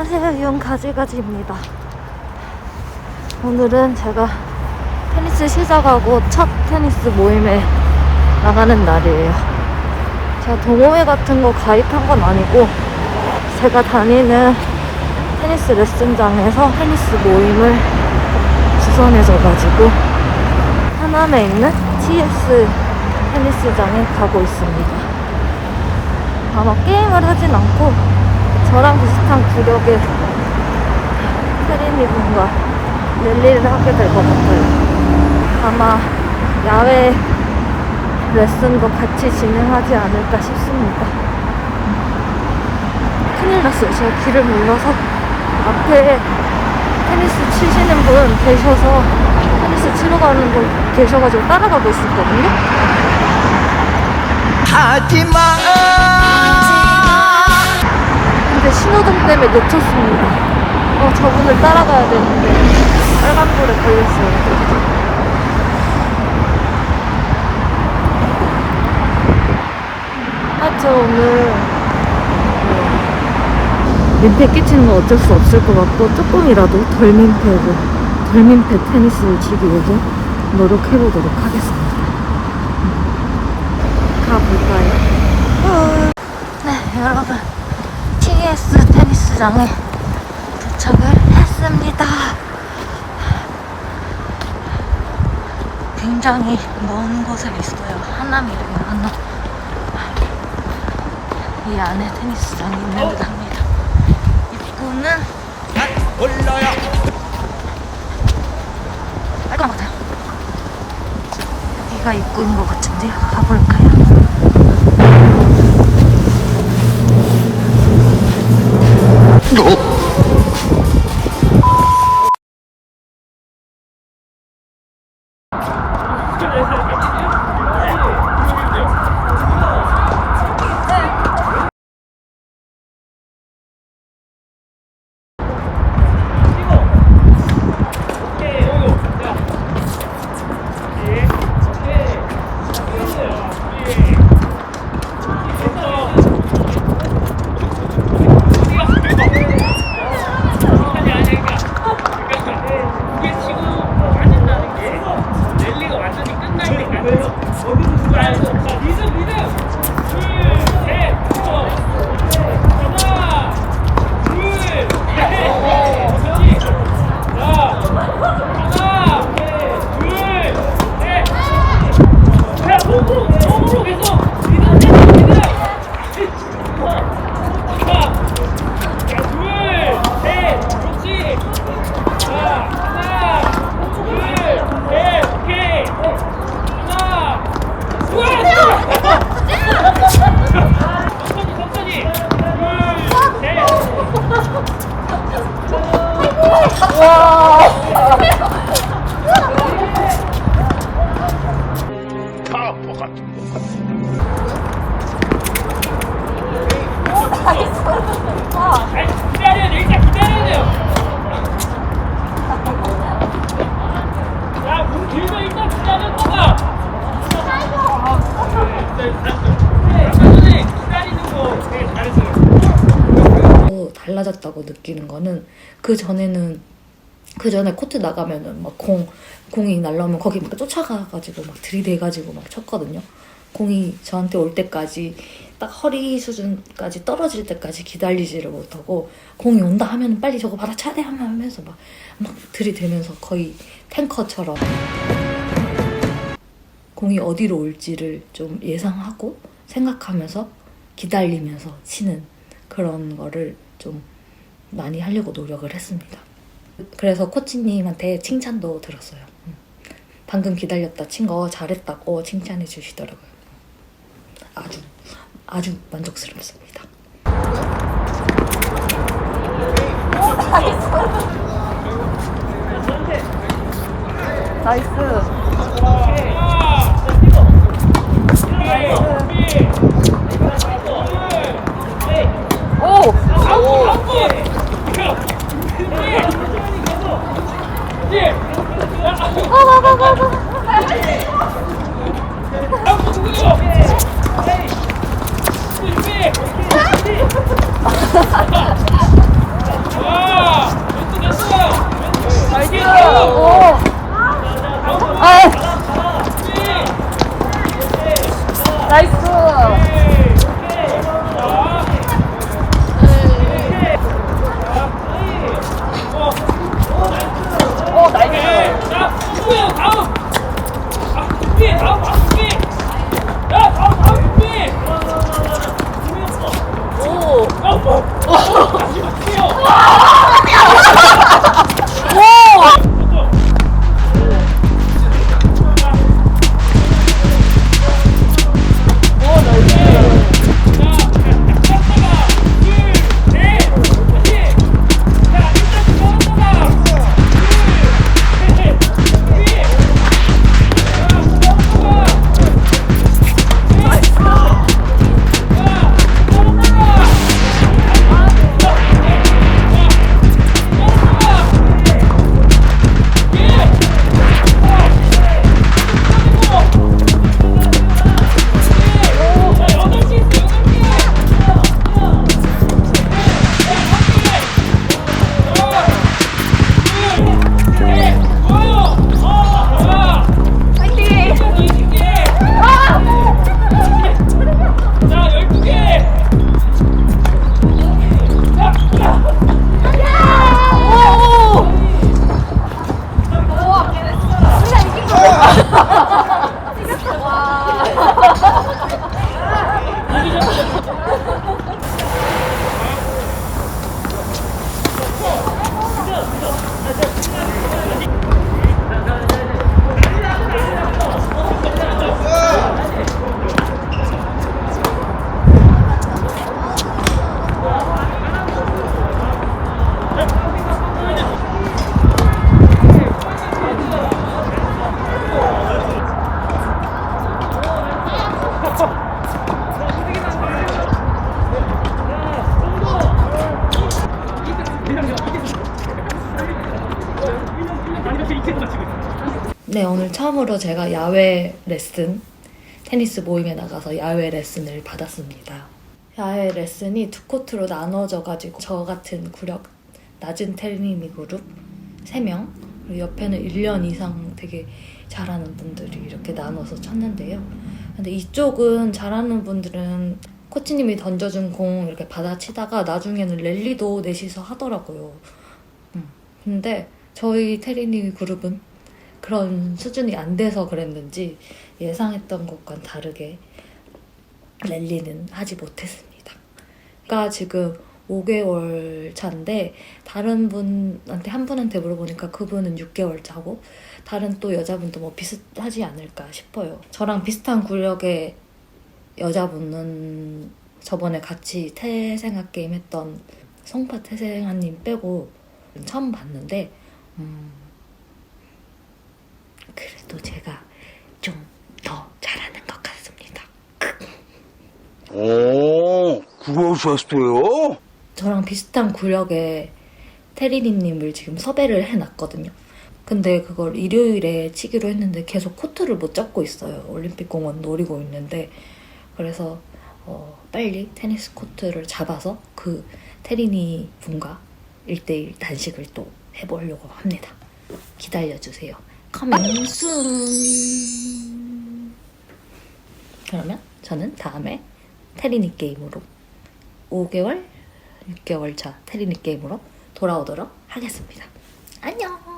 안녕하세요. 용 가지가지입니다. 오늘은 제가 테니스 시작하고 첫 테니스 모임에 나가는 날이에요. 제가 동호회 같은 거 가입한 건 아니고 제가 다니는 테니스 레슨장에서 테니스 모임을 주선해줘가지고 하남에 있는 TS 테니스장에 가고 있습니다. 아마 게임을 하진 않고 저랑 비슷한 구력의 혜린이 분과 랠리를 하게 될 것 같아요. 아마 야외 레슨도 같이 진행하지 않을까 싶습니다. 큰일 났어요. 제가 길을 몰라서 앞에 테니스 치시는 분 계셔서 테니스 치러 가는 분 계셔가지고 따라가고 있었거든요. 하지마 근데 신호등 때문에 놓쳤습니다. 어, 저분을 따라가야 되는데 빨간불에 걸렸어요. 하여튼 오늘 어, 민폐 끼치는 건 어쩔 수 없을 것 같고 조금이라도 덜 민폐고 덜 민폐 테니스를 위해서 노력해보도록 하겠습니다. 가볼까요? 네, 여러분. TS 테니스장에 도착을 했습니다. 굉장히 먼 곳에 있어요. 하남이래요, 하남. 이 안에 테니스장이 있는 듯 합니다. 입구는 올라야 빨간 것 같아요. 여기가 입구인 것 같은데요. 가볼까요? 이 Bir 달라졌다고 느끼는 거는 그 전에는 그 전에 코트 나가면은 막 공 공이 날라오면 거기 막 쫓아가가지고 막 들이대가지고 막 쳤거든요. 공이 저한테 올 때까지 딱 허리 수준까지 떨어질 때까지 기다리지를 못하고 공이 온다 하면 빨리 저거 받아쳐야 돼 하면서 막, 막 들이대면서 거의 탱커처럼 공이 어디로 올지를 좀 예상하고 생각하면서 기다리면서 치는 그런 거를 좀 많이 하려고 노력을 했습니다. 그래서 코치님한테 칭찬도 들었어요. 음. 방금 기다렸다 친 거 잘했다고 칭찬해 주시더라고요. 아주 아주 만족스럽습니다. 나이스. 아, 고고고고 와! 됐어 됐어! 처음으로 제가 야외 레슨, 테니스 모임에 나가서 야외 레슨을 받았습니다. 야외 레슨이 두 코트로 나눠져가지고 저 같은 구력 낮은 테니미 그룹 3명, 그리고 옆에는 1년 이상 되게 잘하는 분들이 이렇게 나눠서 쳤는데요. 근데 이쪽은 잘하는 분들은 코치님이 던져준 공 이렇게 받아치다가 나중에는 랠리도 넷이서 하더라고요. 음. 근데 저희 테리니 그룹은 그런 수준이 안 돼서 그랬는지 예상했던 것과는 다르게 랠리는 하지 못했습니다. 그러니까 지금 5개월 차인데 다른 분한테 한 분한테 물어보니까 그분은 6개월 차고 다른 또 여자분도 뭐 비슷하지 않을까 싶어요. 저랑 비슷한 구력의 여자분은 저번에 같이 태생학 게임 했던 송파 태생아님 빼고 처음 봤는데 음, 그래도 제가 좀 더 잘하는 것 같습니다. 오, 그러셨어요? 저랑 비슷한 구력의 테리니님을 지금 섭외를 해놨거든요. 근데 그걸 일요일에 치기로 했는데 계속 코트를 못 잡고 있어요. 올림픽공원 노리고 있는데 그래서 어, 빨리 테니스 코트를 잡아서 그 테리니 분과 1대1 단식을 또 해보려고 합니다. 기다려주세요. 커밍 순 그러면 저는 다음에 테리니 게임으로 5개월, 6개월 차 테리니 게임으로 돌아오도록 하겠습니다. 안녕!